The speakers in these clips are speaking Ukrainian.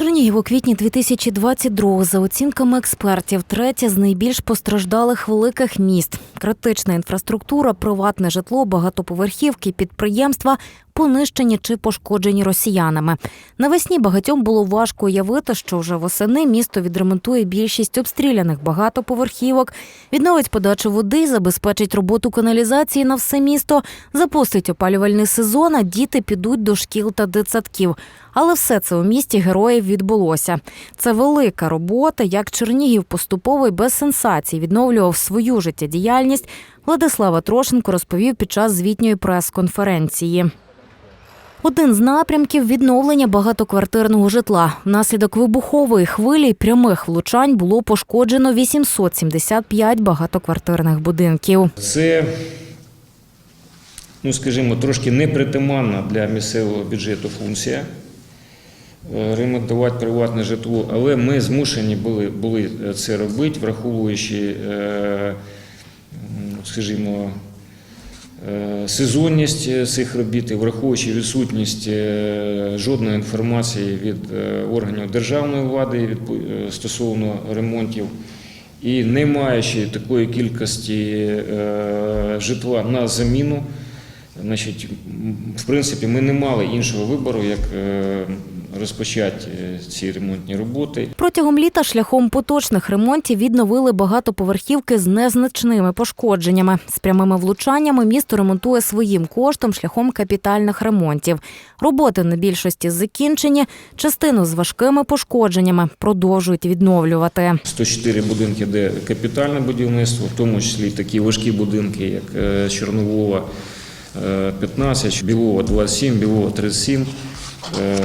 Чернігів у квітні 2022 за оцінками експертів, третє з найбільш постраждалих великих міст. Критична інфраструктура, приватне житло, багатоповерхівки, підприємства понищені чи пошкоджені росіянами. Навесні багатьом було важко уявити, що вже восени місто відремонтує більшість обстріляних багатоповерхівок, відновить подачу води, забезпечить роботу каналізації на все місто, запустить опалювальний сезон, а діти підуть до шкіл та дитсадків. Але все це у місті героїв відбулося. Це велика робота, як Чернігів поступово і без сенсацій відновлював свою життєдіяльність. Владислава Трошенко розповів під час звітньої прес-конференції. Один з напрямків відновлення багатоквартирного житла. Внаслідок вибухової хвилі прямих влучань було пошкоджено 875 багатоквартирних будинків. Це, ну скажімо, трошки непритаманна для місцевого бюджету функція е, ремонтувати приватне житло, але ми змушені були, були це робити, враховуючи, е, скажімо, сезонність е, цих робіт, враховуючи відсутність е, жодної інформації від е, органів державної влади е, стосовно ремонтів. І не маючи такої кількості е, житла на заміну, значить, в принципі, ми не мали іншого вибору, як е, розпочати е, ці ремонтні роботи. Протягом літа шляхом поточних ремонтів відновили багатоповерхівки з незначними пошкодженнями. З прямими влучаннями місто ремонтує своїм коштом шляхом капітальних ремонтів. Роботи на більшості закінчені, частину з важкими пошкодженнями продовжують відновлювати. 104 будинки, де капітальне будівництво, в тому числі такі важкі будинки, як е, Чорновола е, 15, Білова 27, Білова 37. Е,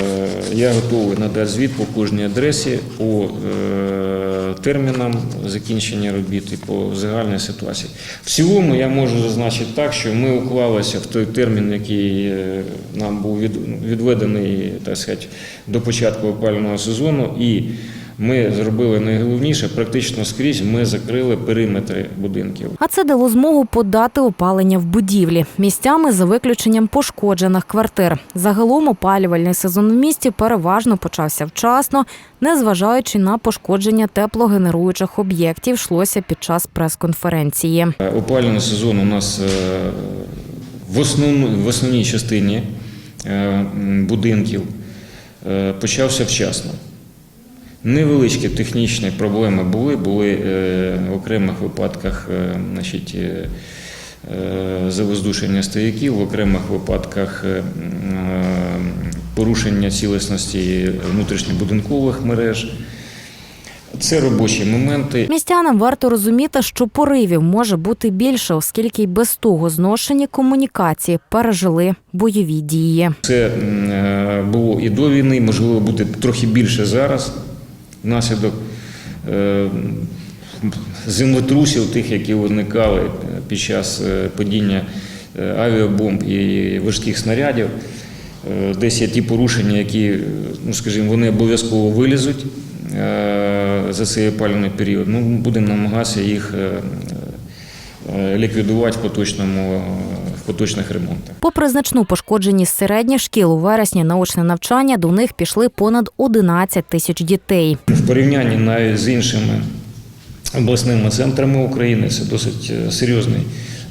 Я готовий надати звіт по кожній адресі, по е, термінам закінчення робіт і по загальній ситуації. В цілому я можу зазначити так, що ми уклалися в той термін, який е, нам був відведений так сказати, до початку опального сезону. І ми зробили найголовніше, практично скрізь ми закрили периметри будинків. А це дало змогу подати опалення в будівлі місцями за виключенням пошкоджених квартир. Загалом опалювальний сезон в місті переважно почався вчасно, незважаючи на пошкодження теплогенеруючих об'єктів, йшлося під час прес-конференції. Опалювальний сезон у нас е, в, основну, в основній частині е, будинків е, почався вчасно. Невеличкі технічні проблеми були, були е, в окремих випадках е, значить, е, завоздушення стояків, в окремих випадках порушення цілісності внутрішньобудинкових мереж. Це робочі моменти. Містянам варто розуміти, що поривів може бути більше, оскільки й без того зношені комунікації пережили бойові дії. Це було і до війни, можливо, буде трохи більше зараз, внаслідок е, землетрусів, тих, які виникали під час е, падіння е, авіабомб і важких снарядів. Десь є ті порушення, які, ну скажімо, вони обов'язково вилізуть за цей опалювальний період. Ну, будемо намагатися їх ліквідувати в поточному поточних ремонтах. Попри значну пошкодженість середніх шкіл у вересні на очне навчання до них пішли понад 11 тисяч дітей. В порівнянні навіть з іншими обласними центрами України це досить е, серйозний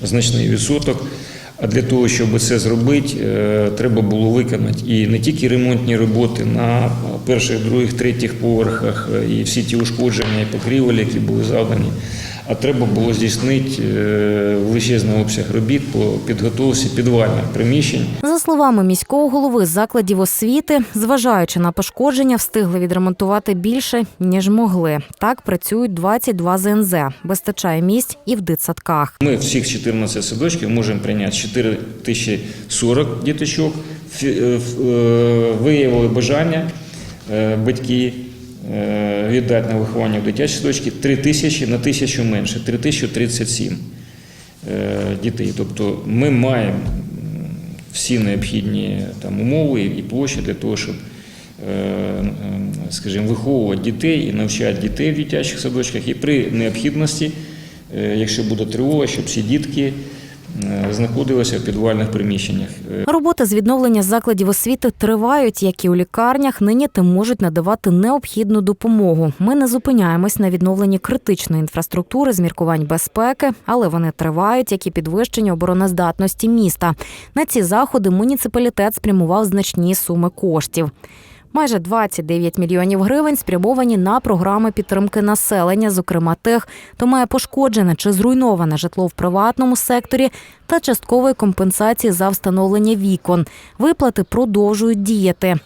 значний відсоток. А для того, щоб це зробити, е, треба було виконати і не тільки ремонтні роботи на перших, других, третіх поверхах, е, і всі ті ушкодження і покрівель, які були завдані. А треба було здійснити е, величезний обсяг робіт по підготовці підвальних приміщень. За словами міського голови закладів освіти, зважаючи на пошкодження, встигли відремонтувати більше ніж могли. Так працюють 22 ЗНЗ. Вистачає місць і в дитсадках. Ми всіх 14 садочків можемо прийняти 4040 діточок. Е, е, Виявили бажання батьки віддати на виховання в дитячі садочки 3 тисячі на тисячу менше, 3037 е, дітей. Тобто ми маємо всі необхідні там, умови і площі для того, щоб е, скажімо, виховувати дітей і навчати дітей в дитячих садочках. І при необхідності, е, якщо буде тривога, щоб всі дітки е, знаходилися в підвальних приміщеннях. Е, Роботи з відновлення закладів освіти тривають, як і у лікарнях. Нині тим можуть надавати необхідну допомогу. Ми не зупиняємось на відновленні критичної інфраструктури з міркувань безпеки, але вони тривають, як і підвищення обороноздатності міста. На ці заходи муніципалітет спрямував значні суми коштів. Майже 29 мільйонів гривень спрямовані на програми підтримки населення, зокрема тих, хто має пошкоджене чи зруйноване житло в приватному секторі, та часткової компенсації за встановлення вікон. Виплати продовжують діяти.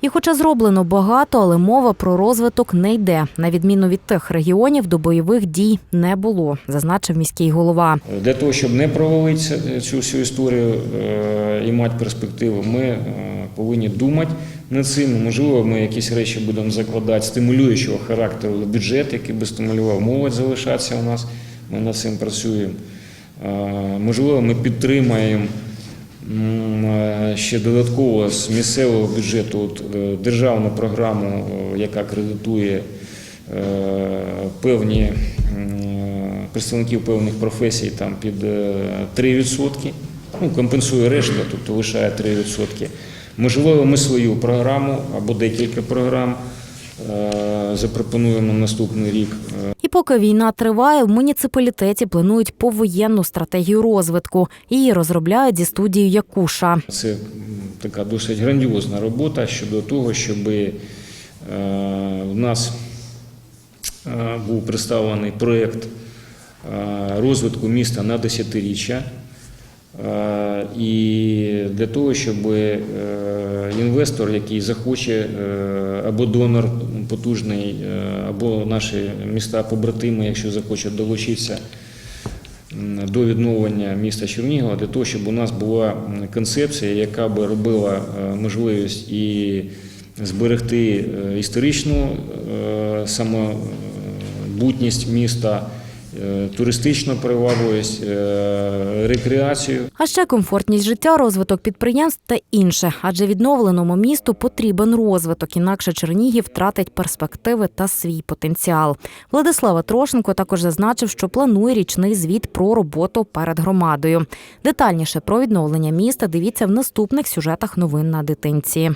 І хоча зроблено багато, але мова про розвиток не йде. На відміну від тих регіонів, до бойових дій не було, зазначив міський голова. Для того, щоб не провалити цю всю історію е, і мати перспективу, ми е, повинні думати над цим. Можливо, ми якісь речі будемо закладати стимулюючого характеру бюджет, який би стимулював молодь залишатися у нас. Ми над цим працюємо. Можливо, ми підтримаємо ще додатково з місцевого бюджету от, е, державну програму, е, яка кредитує е, певні представників певних професій там під е, 3%, ну, компенсує решту, тобто лишає 3%. Можливо, ми свою програму або декілька програм е, запропонуємо наступний рік. І поки війна триває, в муніципалітеті планують повоєнну стратегію розвитку. Її розробляють зі студією Якуша. Це така досить грандіозна робота щодо того, щоб е, в нас е, був представлений проєкт розвитку міста на десятиріччя. Е, І для того, щоб е, інвестор, який захоче, е, або донор потужний, або наші міста побратими, якщо захоче долучитися до відновлення міста Чернігова, для того, щоб у нас була концепція, яка би робила можливість і зберегти історичну самобутність міста, туристичну привабливість, е, рекреацію. А ще комфортність життя, розвиток підприємств та інше. Адже відновленому місту потрібен розвиток, інакше Чернігів втратить перспективи та свій потенціал. Владислава Трошенко також зазначив, що планує річний звіт про роботу перед громадою. Детальніше про відновлення міста дивіться в наступних сюжетах новин на дитинці.